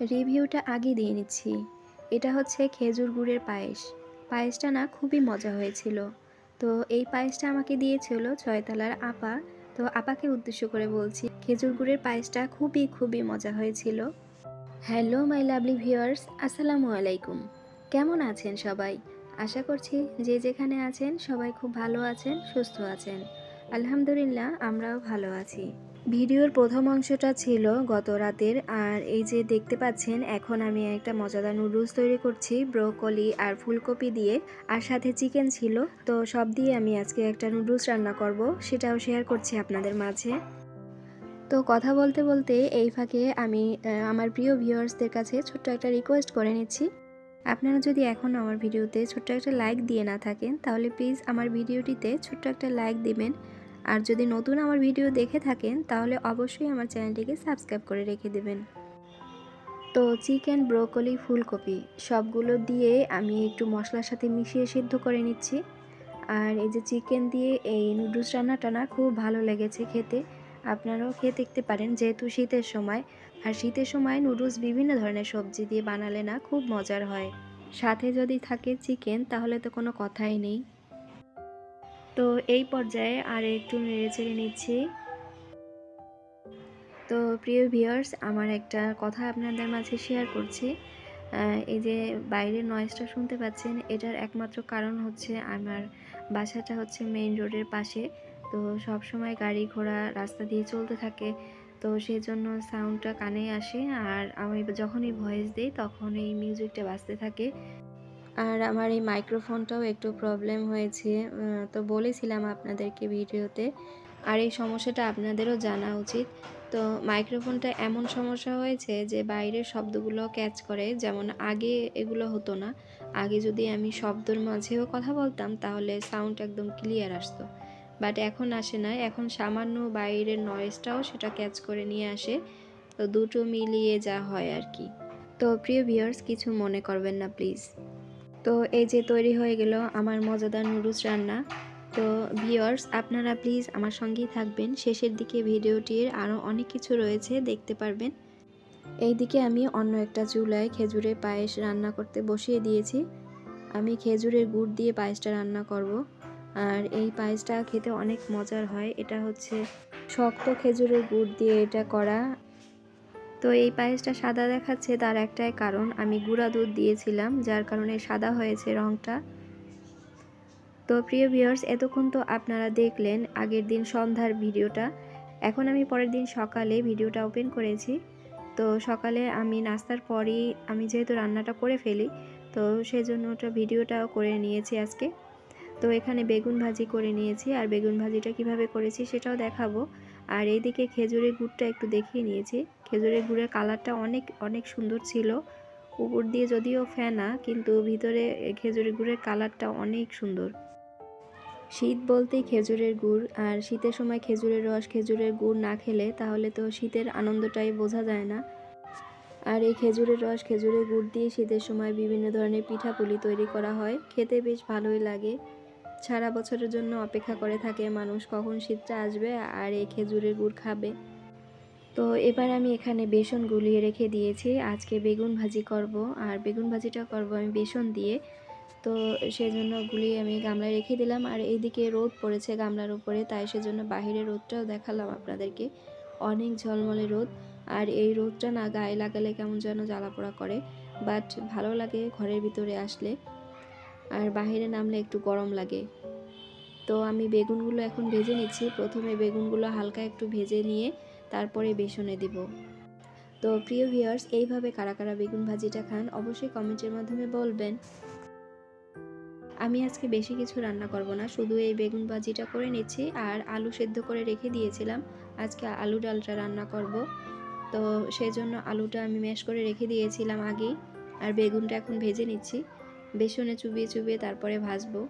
রিভিউটা আগে দিয়ে নিচ্ছি। এটা হচ্ছে খেজুর গুড়ের পায়েস। পায়েসটা না খুবই মজা হয়েছিল। তো এই পায়েসটা আমাকে দিয়েছিল ছয়তলার আপা। তো আপাকে উদ্দেশ্য করে বলছি, খেজুর গুড়ের পায়েসটা খুবই খুবই মজা হয়েছিল। হ্যালো, মাই লাভলি ভিউয়ার্স, আসসালামু আলাইকুম। কেমন আছেন সবাই? আশা করছি যে যেখানে আছেন সবাই খুব ভালো আছেন, সুস্থ আছেন। আলহামদুলিল্লাহ, আমরাও ভালো আছি। ভিডিওর প্রথম অংশটা ছিল গত রাতের, আর এই যে দেখতে পাচ্ছেন, এখন আমি একটা মজাদার নুডলস তৈরি করছি, ব্রোকলি আর ফুলকপি দিয়ে, আর সাথে চিকেন ছিল। তো সব দিয়ে আমি আজকে একটা নুডলস রান্না করব, সেটাও শেয়ার করছি আপনাদের মাঝে। তো কথা বলতে বলতে এই ফাঁকে আমি আমার প্রিয় ভিউয়ার্সদের কাছে ছোট্ট একটা রিকোয়েস্ট করে নিচ্ছি। আপনারা যদি এখনও আমার ভিডিওতে ছোট্ট একটা লাইক দিয়ে না থাকেন, তাহলে প্লিজ আমার ভিডিওটিতে ছোট্ট একটা লাইক দিবেন। আর যদি নতুন আমার ভিডিও দেখে থাকেন, তাহলে অবশ্যই আমার চ্যানেলটিকে সাবস্ক্রাইব করে রেখে দেবেন। তো চিকেন, ব্রোকলি, ফুলকপি সবগুলো দিয়ে আমি একটু মশলার সাথে মিশিয়ে সিদ্ধ করে নিচ্ছি। আর এই যে চিকেন দিয়ে এই নুডলস রান্নাটা না খুব ভালো লেগেছে খেতে। আপনারাও খেয়ে দেখতে পারেন, যেহেতু শীতের সময়। আর শীতের সময় নুডলস বিভিন্ন ধরনের সবজি দিয়ে বানালে না খুব মজার হয়। সাথে যদি থাকে চিকেন, তাহলে তো কোনো কথাই নেই। তো এই পর্যায়ে আর একটু নেড়ে চেড়ে নিচ্ছি। তো প্রিয় ভিউয়ার্স, আমার একটা কথা আপনাদের মাঝে শেয়ার করছি। এই যে বাইরের নয়েজটা শুনতে পাচ্ছেন, এটার একমাত্র কারণ হচ্ছে আমার বাসাটা হচ্ছে মেইন রোডের পাশে। তো সব সময় গাড়ি ঘোড়া রাস্তা দিয়ে চলতে থাকে। তো সেই জন্য সাউন্ডটা কানে আসে। আর আমি যখনই ভয়েস দিই, তখন এই মিউজিকটা বাজতে থাকে। আর আমার এই মাইক্রোফোনটাও একটু প্রবলেম হয়েছে তো বলেছিলাম আপনাদেরকে ভিডিওতে। আর এই সমস্যাটা আপনাদেরও জানা উচিত। তো মাইক্রোফোনটা এমন সমস্যা হয়েছে যে, বাইরের শব্দগুলো ক্যাচ করে, যেমন আগে এগুলো হতো না। আগে যদি আমি শব্দর মাঝেও কথা বলতাম, তাহলে সাউন্ড একদম ক্লিয়ার আসতো। বাট এখন আসে না এখন সামান্য বাইরের নয়েজটাও সেটা ক্যাচ করে নিয়ে আসে। তো দুটো মিলিয়ে যা হয় আর কি। তো প্রিয় ভিউয়ার্স কিছু মনে করবেন না প্লিজ তো এই যে তৈরি হয়ে গেল আমার মজাদার নুডলস রান্না। তো ভিউয়ার্স, আপনারা প্লিজ আমার সঙ্গেই থাকবেন। শেষের দিকে ভিডিওটির আরও অনেক কিছু রয়েছে, দেখতে পারবেন। এই দিকে আমি অন্য একটা চুলায় খেজুরের পায়েস রান্না করতে বসিয়ে দিয়েছি। আমি খেজুরের গুড় দিয়ে পায়েসটা রান্না করব। আর এই পায়েসটা খেতে অনেক মজার হয়। এটা হচ্ছে শক্ত খেজুরের গুড় দিয়ে এটা করা। তো এই পায়েসটা সাদা দেখাচ্ছে তার একটাই কারণ, আমি গুঁড়া দুধ দিয়েছিলাম, যার কারণে সাদা হয়েছে রঙটা তো প্রিয় ভিউয়ার্স এতক্ষণ তো আপনারা দেখলেন আগের দিন সন্ধ্যার ভিডিওটা। এখন আমি পরের দিন সকালে ভিডিওটা ওপেন করেছি। তো সকালে আমি নাস্তার পরই আমি যেহেতু রান্নাটা করে ফেলি, তো সেজন্য ওটা ভিডিওটাও করে নিয়েছি আজকে। তো এখানে বেগুন ভাজি করে নিয়েছি আর বেগুন ভাজিটা কীভাবে করেছি সেটাও দেখাবো। আর এইদিকে খেজুরের গুড়টা একটু দেখিয়ে নিয়েছি। খেজুরের গুড়ের কালারটা অনেক অনেক সুন্দর ছিল। উপর দিয়ে যদিও ফেনা, কিন্তু ভিতরে খেজুরের গুড়ের কালারটা অনেক সুন্দর। শীত বলতেই খেজুরের গুড়, আর শীতের সময় খেজুরের রস, খেজুরের গুড় না খেলে তাহলে তো শীতের আনন্দটাই বোঝা যায় না। আর এই খেজুরের রস, খেজুরের গুড় দিয়ে শীতের সময় বিভিন্ন ধরনের পিঠাপুলি তৈরি করা হয়। খেতে বেশ ভালোই লাগে। সারা বছরের জন্য অপেক্ষা করে থাকে মানুষ কখন শীতটা আসবে আর এই খেজুরের গুড় খাবে। তো এবার আমি এখানে বেসন গুলিয়ে রেখে দিয়েছি। আজকে বেগুন ভাজি করব। আর বেগুন ভাজিটা করব আমি বেসন দিয়ে। তো সেজন্য গুলিয়ে আমি গামলায় রেখে দিলাম। আর এইদিকে রোদ পড়েছে গামলার উপরে, তাই সেজন্য বাইরের রোদটাও দেখালাম আপনাদেরকে। অনেক ঝলমলে রোদ। আর এই রোদটা না গায়ে লাগালে কেমন যেন জ্বালা পোড়া করে। বাট ভালো লাগে ঘরের ভিতরে আসলে। আর বাহিরে নামলে একটু গরম লাগে। তো আমি বেগুনগুলো এখন ভেজে নিচ্ছি। প্রথমে বেগুনগুলো হালকা একটু ভেজে নিয়ে তারপরে বেসনে দিব। তো প্রিয় ভিউয়ার্স এইভাবে কারা কারা বেগুন ভাজিটা খান অবশ্যই কমেন্টের মাধ্যমে বলবেন। আমি আজকে বেশি কিছু রান্না করব না, শুধু এই বেগুন ভাজিটা করে নিচ্ছি আর আলু সেদ্ধ করে রেখে দিয়েছিলাম। আজকে আলু ডালটা রান্না করব। তো সেই জন্য আলুটা আমি ম্যাশ করে রেখে দিয়েছিলাম আগেই। আর বেগুনটা এখন ভেজে নিচ্ছি। বেসনে চুবিয়ে চুবিয়ে তারপরে ভাজবো।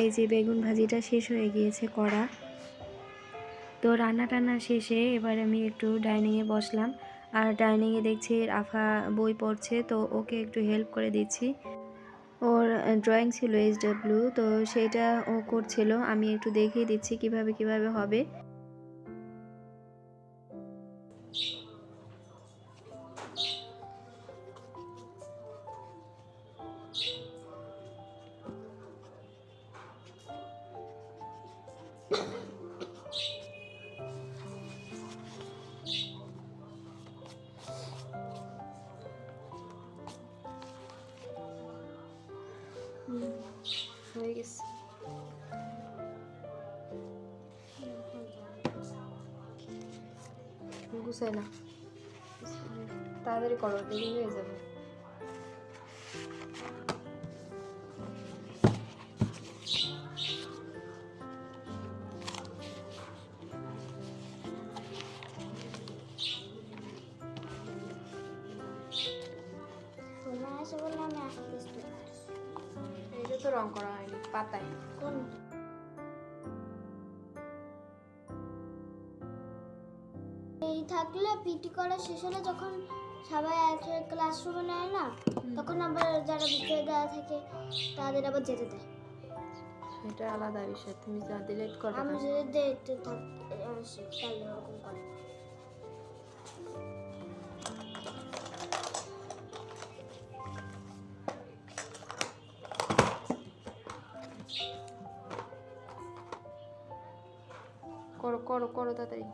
এই যে বেগুন ভাজিটা শেষ হয়ে গিয়েছে করা তো রান্না টান্না শেষে এবার আমি একটু ডাইনিংয়ে বসলাম। আর ডাইনিংয়ে দেখছি রাফা বই পড়ছে, তো ওকে একটু হেল্প করে দিচ্ছি। ওর ড্রয়িং ছিল এইচ ডাব্লিউ তো সেটা ও করছিল। আমি একটু দেখিয়ে দিচ্ছি কীভাবে কীভাবে হবে। হয়ে গুছাই না তাড়াতাড়ি করো দেরি হয়ে যাবে তো রং করা হয়নি পাতায়। কোন? এই থাকলে পিটি করা শেষ হলে যখন সবাই আসে ক্লাসরুমে নেয় না তখন আবার যারা দেওয়া থাকে তাদের আবার যেতে দেয়। এটা আলাদা বিষয় তুমি যা ডিলিট করো আমি যদি দেখতে থাকি তাহলে করে, করো করো তাড়াতাড়ি।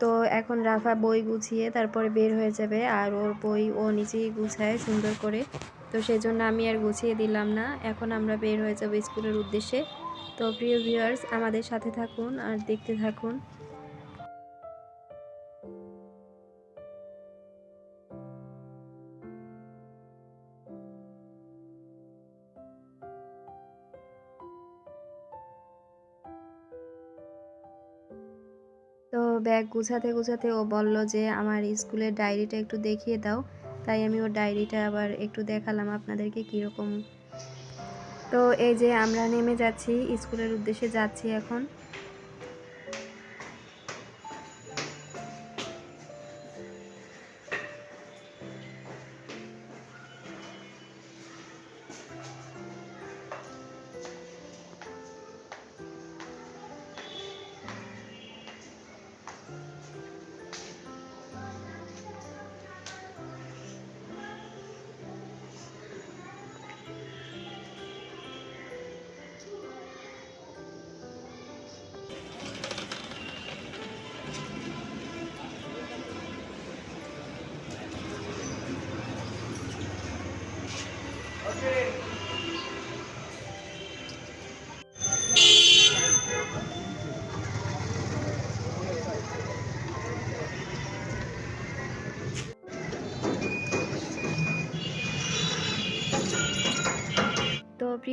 তো এখন রাফা বই গুছিয়ে তারপরে বের হয়ে যাবে আর ওর বই ও নিজেই গুছায় সুন্দর করে। তো সেই জন্য আমি আর গুছিয়ে দিলাম না। এখন আমরা বের হয়ে যাব স্কুলের উদ্দেশ্যে। তো প্রিয় ভিউয়ার্স আমাদের সাথে থাকুন আর দেখতে থাকুন। ব্যাগ গুছাতে গুছাতে ও বলল যে, আমার স্কুলের ডায়েরিটা একটু দেখিয়ে দাও। তাই আমি ওর ডায়েরিটা আবার একটু দেখালাম আপনাদেরকে কীরকম। তো এই যে আমরা নেমে যাচ্ছি, স্কুলের উদ্দেশ্যে যাচ্ছি এখন।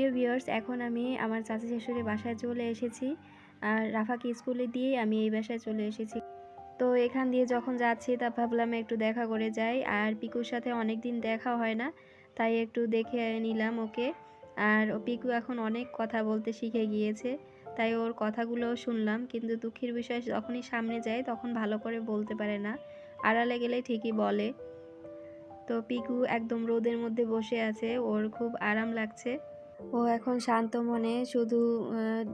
প্রিয় ভিউয়ার্স এখন আমি আমার চাচা শাশুড়ি বাসায় চলে এসেছি। আর রাফাকে স্কুলে দিয়ে আমি এই বাসায় চলে এসেছি। তো এখান দিয়ে যখন যাচ্ছি, তা ভাবলাম একটু দেখা করে যাই। আর পিকুর সাথে অনেক দিন দেখা হয় না, তাই একটু দেখে নিলাম ওকে। আর পিকু এখন অনেক কথা বলতে শিখে গিয়েছে, তাই ওর কথাগুলো শুনলাম। কিন্তু দুঃখের বিষয়, যখনই সামনে যায়, তখন ভালো করে বলতে পারে না। আড়ালে গেলে ঠিকই বলে। তো পিকু একদম রোদের মধ্যে বসে আছে, ওর খুব আরাম লাগছে। ও এখন শান্ত মনে শুধু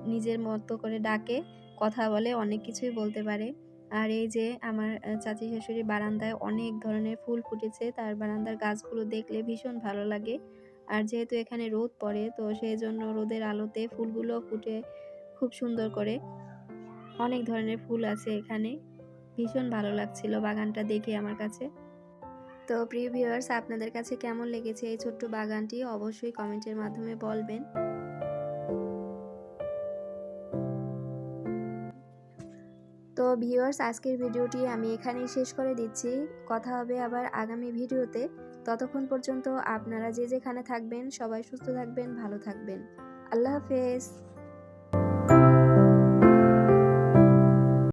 নিজের মতো করে ডাকে, কথা বলে, অনেক কিছুই বলতে পারে। আর এই যে আমার চাচি শাশুড়ি বারান্দায় অনেক ধরনের ফুল ফুটেছে, তার বারান্দার গাছগুলো দেখলে ভীষণ ভালো লাগে। আর যেহেতু এখানে রোদ পড়ে, তো সেই জন্য রোদের আলোতে ফুলগুলো ফুটে খুব সুন্দর করে। অনেক ধরনের ফুল আছে এখানে, ভীষণ ভালো লাগছিল বাগানটা দেখে আমার কাছে। তো প্রিয় ভিউয়ার্স, আপনাদের কাছে কেমন লেগেছে এই ছোট্ট বাগানটি? অবশ্যই কমেন্টের মাধ্যমে বলবেন। তো ভিউয়ার্স, আজকের ভিডিওটি আমি এখানেই শেষ করে দিচ্ছি। কথা হবে আবার আগামী ভিডিওতে। ততক্ষণ পর্যন্ত আপনারা যে যেখানে থাকবেন, সবাই সুস্থ থাকবেন, ভালো থাকবেন। আল্লাহ হাফেজ।